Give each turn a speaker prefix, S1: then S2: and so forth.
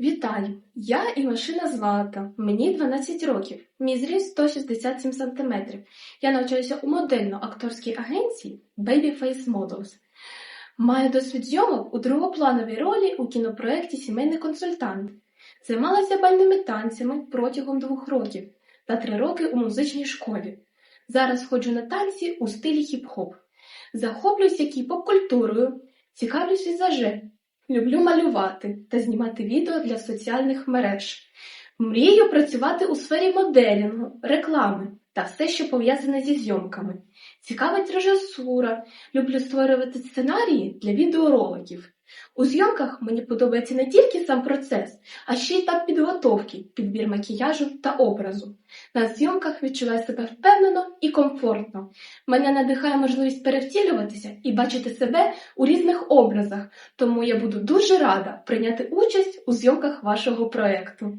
S1: Вітаю! Я Івашина Злата, мені 12 років, мій зріст 167 см. Я навчаюся у модельно-акторській агенції Babyface Models. Маю досвід зйомок у другоплановій ролі у кінопроєкті Сімейний консультант. Займалася бальними танцями протягом двох років та три роки у музичній школі. Зараз ходжу на танці у стилі хіп-хоп. Захоплююся кіпоп-культурою, цікавлюсь візаже, Люблю малювати та знімати відео для соціальних мереж. Мрію працювати у сфері моделінгу, реклами та все, що пов'язане зі зйомками. Цікавить режисура, люблю створювати сценарії для відеороликів. У зйомках мені подобається не тільки сам процес, а ще й етап підготовки, підбір макіяжу та образу. На зйомках відчуваю себе впевнено і комфортно. Мене надихає можливість перевтілюватися і бачити себе у різних образах, тому я буду дуже рада прийняти участь у зйомках вашого проєкту.